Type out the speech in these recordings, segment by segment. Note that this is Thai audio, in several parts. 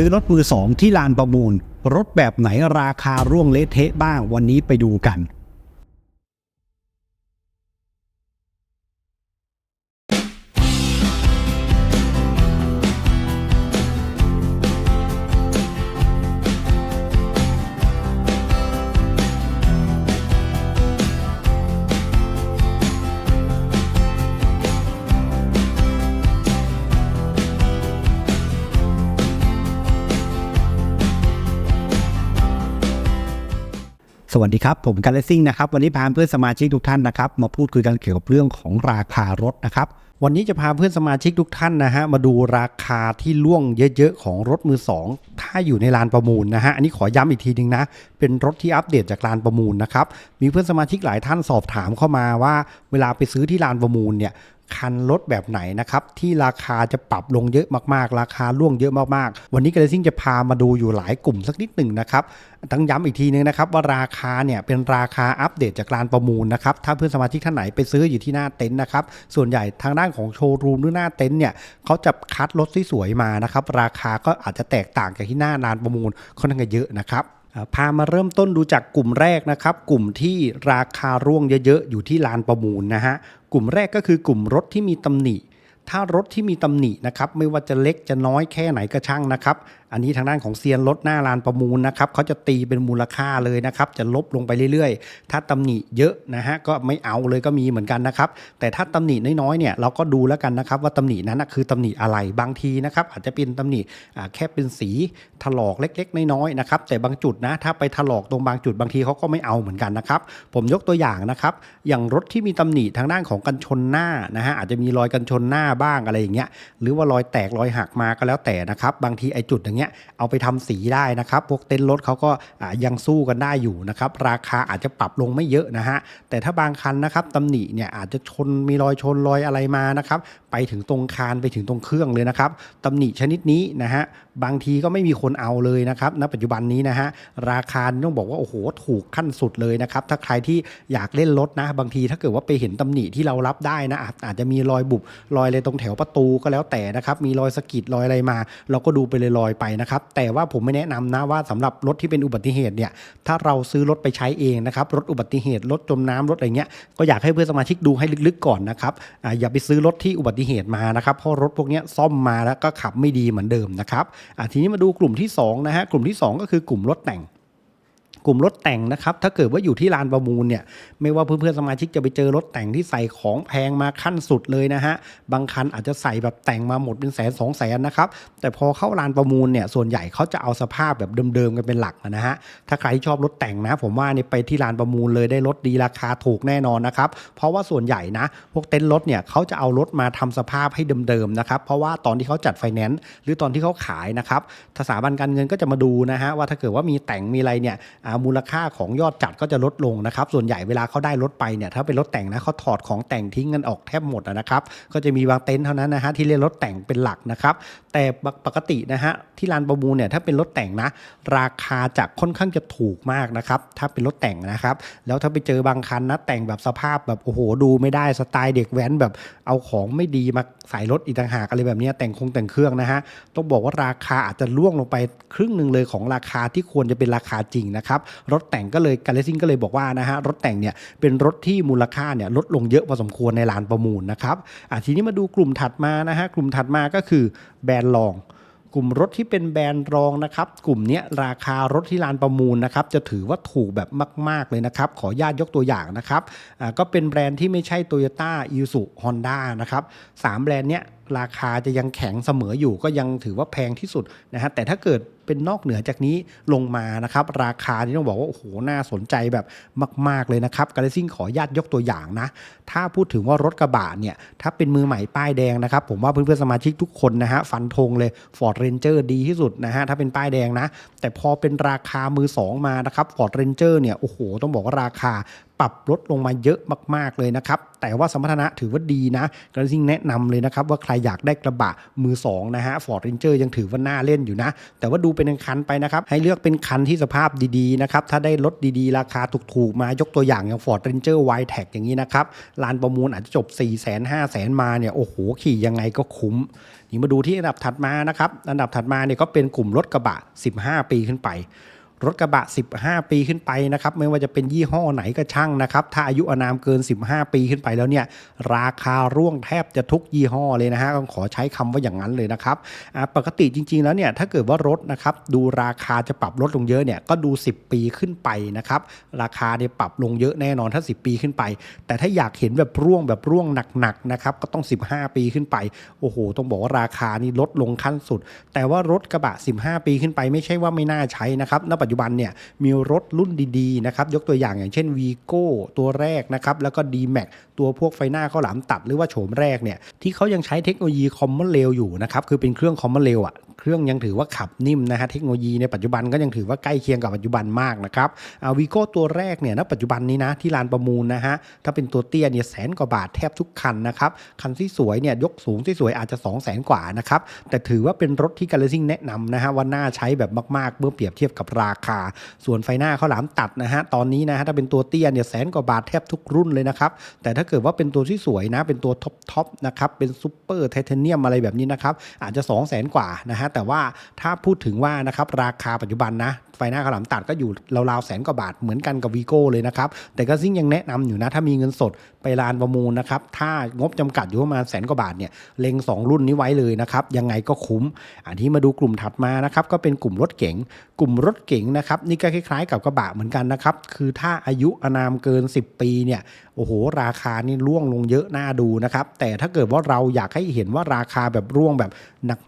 ซื้อรถมือสองที่ลานประมูล รถแบบไหนราคาร่วงเละเทะบ้างวันนี้ไปดูกัน วัสดีครับ ผมการเลสซิ่งนะครับ วันนี้พาเพื่อนสมาชิกทุกท่านนะครับ มาพูดคุยกันเกี่ยวกับเรื่องของราคารถนะครับ วันนี้จะพาเพื่อนสมาชิกทุกท่านนะฮะมาดูราคาที่ล่วงเยอะๆของรถมือสองถ้าอยู่ในลานประมูลนะฮะอันนี้ขอย้ำอีกทีหนึงนะ เป็นรถที่อัปเดตจากลานประมูลนะครับมีเพื่อนสมาชิกหลายท่านสอบถามเข้ามาว่า เวลาไปซื้อที่ลานประมูลเนี่ย คันรถแบบไหนนะครับ ที่ราคาจะปรับลงเยอะมากๆ ราคาล่วงเยอะมากๆ วันนี้กระซิ่งจะพามาดูอยู่หลายกลุ่มสักนิดหนึ่งนะครับต้องย้ำอีกทีนึงนะครับว่าราคาเนี่ยเป็นราคาอัปเดตจากลานประมูลนะครับถ้าเพื่อนสมาชิกท่านไหนไปซื้ออยู่ที่หน้าเต็นท์นะครับส่วนใหญ่ทางด้านของโชว์รูมหรือหน้าเต็นท์เนี่ยเขาจะคัดรถที่สวยมานะครับราคาก็อาจจะแตกต่างจากที่หน้าลานประมูลค่อนข้างเยอะนะครับ พามาเริ่มต้นดูจากกลุ่มแรกนะครับ กลุ่มที่ราคาร่วงเยอะๆ อยู่ที่ลานประมูลนะฮะ กลุ่มแรกก็คือกลุ่มรถที่มีตำหนิ ถ้ารถที่มีตำหนินะครับไม่ว่าจะเล็กจะน้อยแค่ไหนก็ช่างนะครับ อันนี้ทางด้านของเซียนรถหน้าลานประมูลนะครับเขาจะตีเป็นมูลค่าเลยนะครับจะลบลงไปเรื่อยๆ ถ้าตำหนิเยอะนะฮะก็ไม่เอาเลยก็มีเหมือนกันนะครับแต่ถ้าตำหนิน้อยๆเนี่ยเราก็ดูแล้วกันนะครับว่าตำหนินั้นคือตำหนิอะไรบางทีนะครับอาจจะเป็นตำหนิแค่เป็นสีถลอกเล็กๆ น้อยๆนะครับแต่บางจุดนะถ้าไปถลอกตรงบางจุดบางทีเขาก็ไม่เอาเหมือนกันนะครับผมยกตัวอย่างนะครับอย่างรถที่มีตำหนิทางด้านของกันชนหน้านะฮะอาจจะมีรอยกันชนหน้าบ้างอะไรอย่างเงี้ยหรือว่ารอยแตกรอยหักมาก็แล้วแต่นะครับ บางทีไอ้จุดอย่างเงี้ยเอาไปทำสีได้นะครับ พวกเต็นท์รถเขาก็ยังสู้กันได้อยู่นะครับราคาอาจจะปรับลงไม่เยอะนะฮะแต่ถ้าบางคันนะครับตำหนิเนี่ยอาจจะชนมีรอยชนรอยอะไรมานะครับไปถึงตรงคานไปถึงตรงเครื่องเลยนะครับตำหนิชนิดนี้นะฮะบางทีก็ไม่มีคนเอาเลยนะครับณปัจจุบันนี้นะฮะราคาต้องบอกว่าโอ้โหถูกขั้นสุดเลยนะครับถ้าใครที่อยากเล่นรถนะ บางทีถ้าเกิดว่าไปเห็นตำหนิที่เรารับได้นะอาจอาจจะมีรอยบุบรอยอะไรตรงแถวประตูก็แล้วแต่นะครับ มีรอยสะกิดรอยอะไรมา เราก็ดูไปเลยลอยไปนะครับ แต่ว่าผมไม่แนะนำนะว่าสำหรับรถที่เป็นอุบัติเหตุเนี่ยถ้าเราซื้อรถไปใช้เองนะครับรถอุบัติเหตุรถจมน้ำรถอะไรเงี้ยก็อยากให้เพื่อนสมาชิกดูให้ลึกๆก่อนนะครับออย่าไปซื้อรถที่อุบัติเหตุมานะครับเพราะรถพวกนี้ซ่อมมาแล้วก็ขับไม่ดีเหมือนเดิมนะครับทีนี้มาดูกลุ่มที่สองนะฮะกลุ่มที่สองก็คือกลุ่มรถแต่ง กลุ่มรถแต่งนะครับ ถ้าเกิดว่าอยู่ที่ลานประมูลเนี่ย ไม่ว่าเพื่อนๆสมาชิกจะไปเจอรถแต่งที่ใส่ของแพงมาขั้นสุดเลยนะฮะ บางคันอาจจะใส่แบบแต่งมาหมดเป็นแสนสองแสนนะครับ แต่พอเข้าลานประมูลเนี่ย ส่วนใหญ่เขาจะเอาสภาพแบบเดิมๆกันเป็นหลักนะฮะ ถ้าใครชอบรถแต่งนะ ผมว่าเนี่ยไปที่ลานประมูลเลยได้รถดีราคาถูกแน่นอนนะครับ เพราะว่าส่วนใหญ่นะ พวกเต็นท์รถเนี่ยเขาจะเอารถมาทำสภาพให้เดิมๆนะครับ เพราะว่าตอนที่เขาจัดไฟแนนซ์หรือตอนที่เขาขายนะครับ สถาบันการเงินก็จะมาดูนะฮะว่าถ้าเกิดว่ามีแต่งมีอะไรเนี่ยมูลค่าของยอดจัดก็จะลดลงนะครับ ส่วนใหญ่เวลาเขาได้รถไปเนี่ยถ้าเป็นรถแต่งนะเขาถอดของแต่งทิ้งกันออกแทบหมดนะครับ ก็จะมีบางเต็นท์เท่านั้นนะฮะที่เรียกรถแต่งเป็นหลักนะครับ แต่ปกตินะฮะที่ลานประมูลเนี่ยถ้าเป็นรถแต่งนะ ราคาจะค่อนข้างจะถูกมากนะครับถ้าเป็นรถแต่งนะครับ แล้วถ้าไปเจอบางคันนะแต่งแบบสภาพแบบโอ้โหดูไม่ได้สไตล์เด็กแว้นแบบเอาของไม่ดีมาใส่รถอีกต่างหากอะไรแบบนี้แต่งคงแต่งเครื่องนะฮะต้องบอกว่าราคาอาจจะล่วงลงไปครึ่งหนึ่งเลยของราคาที่ควรจะเป็นราคาจริงนะครับรถแต่งก็เลยการเลซิ่งก็เลยบอกว่านะฮะรถแต่งเนี่ยเป็นรถที่มูลค่าเนี่ยลดลงเยอะพอสมควรในลานประมูลนะครับอะทีนี้มาดูกลุ่มถัดมานะฮะกลุ่มถัดมาก็คือแบรนด์รองกลุ่มรถที่เป็นแบรนด์รองนะครับ กลุ่มนี้ราคารถที่ลานประมูลนะครับ จะถือว่าถูกแบบมาก ๆ เลยนะครับ ขออนุญาตยกตัวอย่างนะครับก็เป็นแบรนด์ที่ไม่ใช่ Toyota i s u Honda นะครับสามแบรนด์เนี้ยราคาจะยังแข็งเสมออยู่ก็ยังถือว่าแพงที่สุดนะฮะแต่ถ้าเกิด เป็นนอกเหนือจากนี้ลงมานะครับ ราคาที่ต้องบอกว่า โอ้โห น่าสนใจแบบมาก ๆ เลยนะครับกาเลซิ่งขอญาตยกตัวอย่างนะ ถ้าพูดถึงว่ารถกระบะเนี่ย ถ้าเป็นมือใหม่ป้ายแดงนะครับ ผมว่าเพื่อนๆสมาชิกทุกคนนะฮะ ฟันธงเลย Ford Ranger ดีที่สุดนะฮะ ถ้าเป็นป้ายแดงนะ แต่พอเป็นราคามือ 2 มานะครับ Ford Ranger เนี่ย โอ้โห ต้องบอกว่าราคา ปรับลดลงมาเยอะมากๆเลยนะครับแต่ว่าสมรรถนะถือว่าดีนะกระซิ่งแนะนำเลยนะครับว่าใครอยากได้กระบะมือ2นะฮะ Ford Ranger ยังถือว่าน่าเล่นอยู่นะ แต่ว่าดูเป็นคันไปนะครับ ให้เลือกเป็นคันที่สภาพดีๆนะครับถ้าได้รถดีๆ ราคาถูกๆ มายกตัวอย่างอย่าง Ford Ranger w i t e c อย่างนี้นะครับลานประมูลอาจจะจบ 4 0 0 0 0 0 5 0 0 0 0มาเนี่ยโอ้โหขี่ยังไงก็คุ้มนี่มาดูที่อันดับถัดมานะครับอันดับถัดมาเนี่ยก็เป็นกลุ่มรถกระบะ 15 ปีขึ้นไป รถกระบะ 15 ปีขึ้นไปนะครับไม่ว่าจะเป็นยี่ห้อไหนก็ช่างนะครับถ้าอายุอนามเกิน 15 ปีขึ้นไปแล้วเนี่ยราคาร่วงแทบจะทุกยี่ห้อเลยนะฮะต้องขอใช้คำว่าอย่างนั้นเลยนะครับอ่าปกติจริง ๆ แล้วเนี่ยถ้าเกิดว่ารถนะครับดูราคาจะปรับลดลงเยอะเนี่ยก็ดู 10 ปีขึ้นไปนะครับราคาเนี่ยปรับลงเยอะแน่นอนถ้า 10 ปีขึ้นไป แต่ถ้าอยากเห็นแบบร่วงแบบร่วงหนักๆนะครับก็ต้อง 15 ปีขึ้นไปโอ้โหต้องบอกว่าราคานี่ลดลงขั้นสุด แต่ว่ารถกระบะ 15 ปีขึ้นไปไม่ใช่ว่าไม่น่าใช้นะครับณปัจจจุบันเนี่ยมีรถรุ่นดีๆนะครับยกตัวอย่างอย่างเช่น v ีโก้ตัวแรกนะครับแล้วก็ d m a x ตัวพวกไฟหน้าข้าวหลามตัดหรือว่าโฉมแรกเนี่ยที่เขายังใช้เทคโนโลยีคอมมอนเรลอยู่นะครับคือเป็นเครื่องคอมมอนเรลอะ เครื่องยังถือว่าขับนิ่มนะฮะเทคโนโลยีในปัจจุบันก็ยังถือว่าใกล้เคียงกับปัจจุบันมากนะครับอาวีโก้ตัวแรกเนี่ยณปัจจุบันนี้นะที่ลานประมูลนะฮะถ้าเป็นตัวเตี้ยเนี่ยแสนกว่าบาทแทบทุกคันนะครับคันที่สวยเนี่ยยกสูงที่สวยอาจจะ 2 0 0แสนกว่านะครับแต่ถือว่าเป็นรถที่การเลซิ่งแนะนำนะฮะว่าน่าใช้แบบมากๆ เมื่อเปรียบเทียบกับราคา ส่วนไฟหน้าข้าวหลามตัดนะฮะตอนนี้นะฮะถ้าเป็นตัวเตี้ยเนี่ยแสนกว่าบาทแทบทุกรุ่นเลยนะครับแต่ถ้าเกิดว่าเป็นตัวที่สวยนะเป็นตัวท็อปท็อปนะครับเป็นซูเปอร์ไทเทเนียมอะไรแบบนี้นะครับอาจจะ 2 0 0แสนกว่านะฮะแต่ว่าถ้าพูดถึงว่านะครับราคาปัจจุบันนะไฟหน้าข้าวหลามตัดก็อยู่ราวๆแสนกว่าบาทเหมือนกันกับวีโก้เลยนะครับแต่ก็ซิ่งยังแนะนำอยู่นะถ้ามีเงินสดไปลานประมูลนะครับถ้างบจำกัดอยู่ประมาณแสนกว่าบาทเนี่ยเล็ง 2 รุ่นนี้ไว้เลยนะครับยังไงก็คุ้ม อันที่มาดูกลุ่มถัดมานะครับก็เป็นกลุ่มรถเก๋งกลุ่มรถเก๋งนะครับนี่ก็คล้ายๆกับกระบะเหมือนกันนะครับคือถ้าอายุอานามเกิน 10 ปีเนี่ยโอ้โห ราคานี่ร่วงลงเยอะน่าดูนะครับแต่ถ้าเกิดว่าเราอยากให้เห็นว่าราคาแบบร่วงแบบ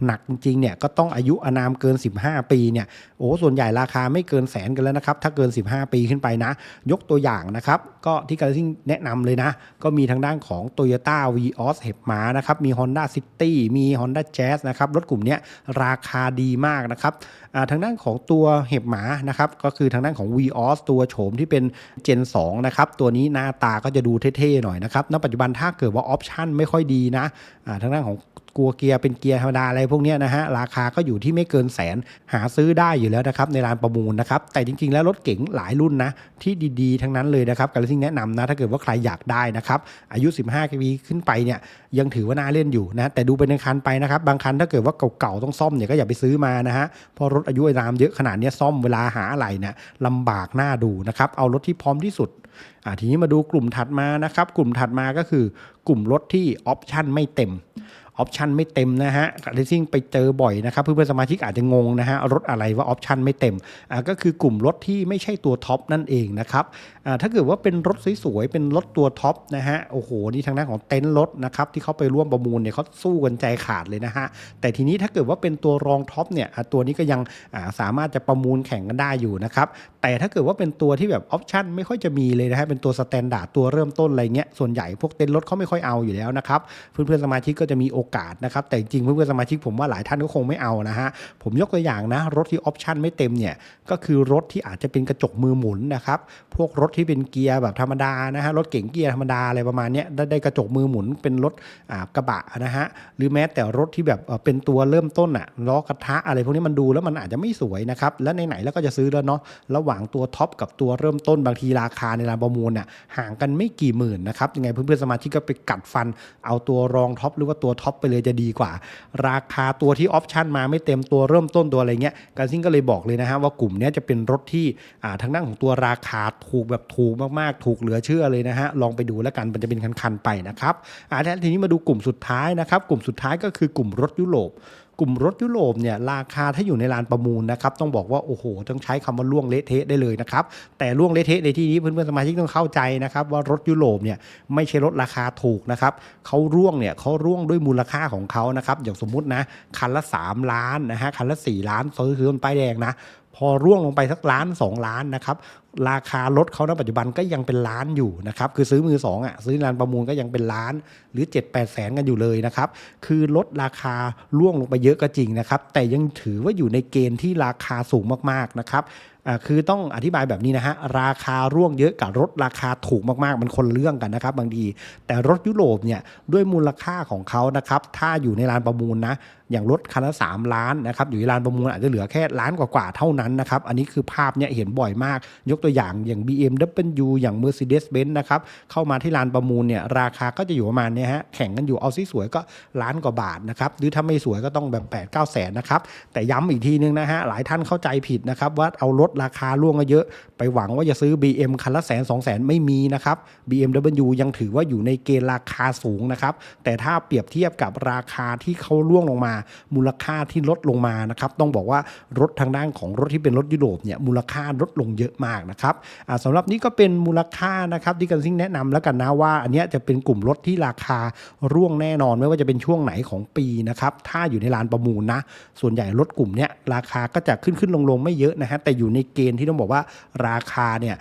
หนักๆจริงๆเนี่ยก็ต้องอายุอานามเกิน 15 ปีเนี่ยโอ้ส่วนใหญ่ราคาไม่เกินแสนกันแล้วนะครับ ถ้าเกิน 15 ปีขึ้นไปนะ ยกตัวอย่างนะครับ ก็ที่การซิ่งแนะนำเลยนะ ก็มีทางด้านของ Toyota Vios เห็บหมานะครับ มี Honda City มี Honda Jazz นะครับ รถกลุ่มนี้ราคาดีมากนะครับอ่าทางด้านของตัวเห็บหมานะครับ ก็คือทางด้านของ Vios ตัวโฉมที่เป็น Gen 2 นะครับ ตัวนี้หน้าตาก็จะดูเท่ๆหน่อยนะครับ ณ ปัจจุบันถ้าเกิดว่าออปชั่นไม่ค่อยดีนะอ่าทางด้านของกลัวเกียร์เป็นเกียร์ธรรมดาอะไรพวกนี้นะฮะราคาก็อยู่ที่ไม่เกินแสนหาซื้อได้อยู่แล้วนะครับในร้านประมูลนะครับแต่จริงๆ แล้วรถเก๋งหลายรุ่นนะที่ดีๆ ทั้งนั้นเลยนะครับการซิ่งแนะนำนะถ้าเกิดว่าใครอยากได้นะครับอายุ 15ปีขึ้นไปเนี่ยยังถือว่าน่าเล่นอยู่นะแต่ดูเป็นคันไปนะครับบางคันถ้าเกิดว่าเก่าๆต้องซ่อมเนี่ยก็อย่าไปซื้อมานะฮะเพราะรถอายุอานามเยอะขนาดนี้ซ่อมเวลาหาอะไรเนี่ยลำบากหน้าดูนะครับเอารถที่พร้อมที่สุดอ่าทีนี้มาดูกลุ่มถัดมานะครับกลุ่มถัดมาก็คือกลุ่มรถที่ออปชั่นไม่เต็ม ออปชันไม่เต็มนะฮะเลซิ่งไปเจอบ่อยนะครับเพื่อนๆสมาชิกอาจจะงงนะฮะรถอะไรว่าออปชันไม่เต็มอ่าก็คือกลุ่มรถที่ไม่ใช่ตัวท็อปนั่นเองนะครับอ่าถ้าเกิดว่าเป็นรถสวยๆเป็นรถตัวท็อปนะฮะโอ้โหนี่ทางด้านของเต็นท์รถนะครับที่เขาไปร่วมประมูลเนี่ยเขาสู้กันใจขาดเลยนะฮะแต่ทีนี้ถ้าเกิดว่าเป็นตัวรองท็อปเนี่ยตัวนี้ก็ยังอ่าสามารถจะประมูลแข่งกันได้อยู่นะครับแต่ถ้าเกิดว่าเป็นตัวที่แบบออปชันไม่ค่อยจะมีเลยนะฮะเป็นตัวสแตนดาร์ดตัวเริ่มต้นอะไรเงี้ยส่วนใหญ่พวกเต็นท์รถเขาไม่ค่อยเอาอยู่แล้วนะครับเพื่อนๆสมาชิกก็จะมีโอกาสนะครับ แต่จริงเพื่อนๆสมาชิกผมว่าหลายท่านก็คงไม่เอานะฮะ ผมยกตัวอย่างนะ รถที่ออปชันไม่เต็มเนี่ย ก็คือรถที่อาจจะเป็นกระจกมือหมุนนะครับ พวกรถที่เป็นเกียร์แบบธรรมดานะฮะ รถเก๋งเกียร์ธรรมดาอะไรประมาณนี้ได้ได้กระจกมือหมุนเป็นรถกระบะนะฮะ หรือแม้แต่รถที่แบบเอ่อเป็นตัวเริ่มต้นอะล้อกระทะอะไรพวกนี้มันดูแล้วมันอาจจะไม่สวยนะครับ แล้วไหนๆแล้วก็จะซื้อแล้วเนาะ ระหว่างตัวท็อปกับตัวเริ่มต้นบางทีราคาในร้านประมูลน่ะห่างกันไม่กี่หมื่นนะครับ ยังไงเพื่อนๆสมาชิกก็ไปกัดฟัน เอาตัวรองท็อปหรือว่าตัวท็อปไปเลยจะดีกว่า ราคาตัวที่ออปชันมาไม่เต็มตัวเริ่มต้นตัวอะไรเงี้ยการซิ่งก็เลยบอกเลยนะฮะว่ากลุ่มนี้จะเป็นรถที่อ่าทางด้านของตัวราคาถูกแบบถูกมากๆ ถูกเหลือเชื่อเลยนะฮะลองไปดูแล้วกันมันจะเป็นคันๆไปนะครับอ่าทีนี้มาดูกลุ่มสุดท้ายนะครับกลุ่มสุดท้ายก็คือกลุ่มรถยุโรป กลุ่มรถยุโรปเนี่ยราคาถ้าอยู่ในลานประมูลนะครับต้องบอกว่าโอ้โหต้องใช้คำว่าล่วงเละเทะได้เลยนะครับแต่ล่วงเละเทะในที่นี้เพื่อนๆสมาชิกต้องเข้าใจนะครับว่ารถยุโรปเนี่ยไม่ใช่รถราคาถูกนะครับเขาร่วงเนี่ยเขาร่วงด้วยมูลค่าของเขานะครับอย่างสมมุตินะคันละ 3 ล้านนะฮะคันละ 4 ล้านซื้อคือมันป้ายแดงนะ อร่วงลงไปสักล้าน 2 ล้านนะครับราคารถเขาณปัจจุบันก็ยังเป็นล้านอยู่นะครับคือซื้อมือสองอะซื้อร้านประมูลก็ยังเป็นล้านหรือ 7 8 แสนกันอยู่เลยนะครับคือลดราคาร่วงลงไปเยอะก็จริงนะครับแต่ยังถือว่าอยู่ในเกณฑ์ที่ราคาสูงมากๆนะครับ คือต้องอธิบายแบบนี้นะฮะ ราคาร่วงเยอะกับรถราคาถูกมากๆ มันคนเรื่องกันนะครับ บางที แต่รถยุโรปเนี่ยด้วยมูลค่าของเขานะครับ ถ้าอยู่ในลานประมูลนะ อย่างรถคันละ3ล้านนะครับ อยู่ในลานประมูลอาจจะเหลือแค่ล้านกว่าๆเท่านั้นนะครับ อันนี้คือภาพเนี่ยเห็นบ่อยมาก ยกตัวอย่างอย่าง BMW อย่าง Mercedes-Benz นะครับ เข้ามาที่ลานประมูลเนี่ยราคาก็จะอยู่ประมาณเนี้ยฮะ แข่งกันอยู่เอาซิสวยก็ล้านกว่าบาทนะครับ หรือถ้าไม่สวยก็ต้องแบบ8 9แสนนะครับ แต่ย้ำอีกทีนึงนะฮะ หลายท่านเข้าใจผิดนะครับว่าเอารถราคาล่วงเยอะ ไปหวังว่าจะซื้อ BM คันละแสนสองแสนไม่มีนะครับ BMW ยังถือว่าอยู่ในเกณฑ์ราคาสูงนะครับ แต่ถ้าเปรียบเทียบกับราคาที่เขาล่วงลงมา มูลค่าที่ลดลงมานะครับต้องบอกว่ารถทางด้านของรถที่เป็นรถยุโรปเนี่ยมูลค่าลดลงเยอะมากนะครับอ่าสำหรับนี้ก็เป็นมูลค่านะครับที่กันซิ่งแนะนำแล้วกันนะว่า อันนี้จะเป็นกลุ่มรถที่ราคาร่วงแน่นอนไม่ว่าจะเป็นช่วงไหนของปีนะครับถ้าอยู่ในลานประมูลนะส่วนใหญ่รถกลุ่มเนี้ยราคาก็จะขึ้นขึ้นลงลงไม่เยอะนะฮะแต่อยู่ในเกณฑ์ที่ต้องบอกว่าราคาเนี่ย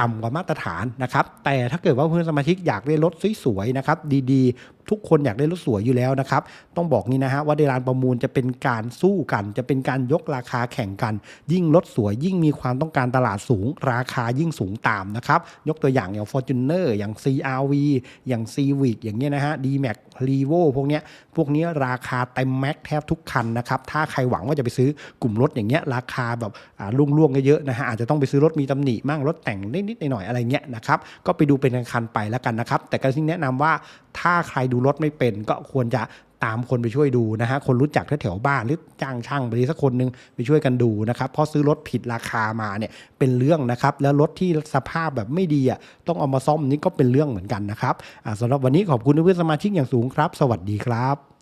ต่ำกว่ามาตรฐานนะครับแต่ถ้าเกิดว่าเพื่อนสมาชิกอยากได้รถสวยๆนะครับดีๆ ทุกคนอยากได้รถสวยอยู่แล้วนะครับ ต้องบอกนี้นะฮะว่าในลานประมูลจะเป็นการสู้กัน จะเป็นการยกราคาแข่งกัน ยิ่งรถสวยยิ่งมีความต้องการตลาดสูง ราคายิ่งสูงตามนะครับ ยกตัวอย่างอย่าง Fortuner อย่าง CRV อย่าง Civic อย่างเงี้ยนะฮะ D-Max r e v o พวกเนี้ยพวกเนี้ยราคาเต็มแม็กแทบทุกคันนะครับ ถ้าใครหวังว่าจะไปซื้อกลุ่มรถอย่างเงี้ยราคาแบบล่วงๆเยอะๆนะฮะอาจจะต้องไปซื้อรถมีตำหนิมั่งรถแต่งนิดๆหน่อยๆอะไรเงี้ยนะครับก็ไปดูเป็นคันไปแล้วกันนะครับ แต่ก็สิ่งแนะนำว่า ถ้าใครดูรถไม่เป็นก็ควรจะตามคนไปช่วยดูนะฮะ คนรู้จักแถวบ้านหรือจ้างช่างไปสักคนหนึงไปช่วยกันดูนะครับ เพราะซื้อรถผิดราคามาเนี่ยเป็นเรื่องนะครับ แล้วรถที่สภาพแบบไม่ดีอะต้องเอามาซ่อมนี่ก็เป็นเรื่องเหมือนกันนะครับสำหรับวันนี้ขอบคุณเพื่อนสมาชิกอย่างสูงครับ สวัสดีครับ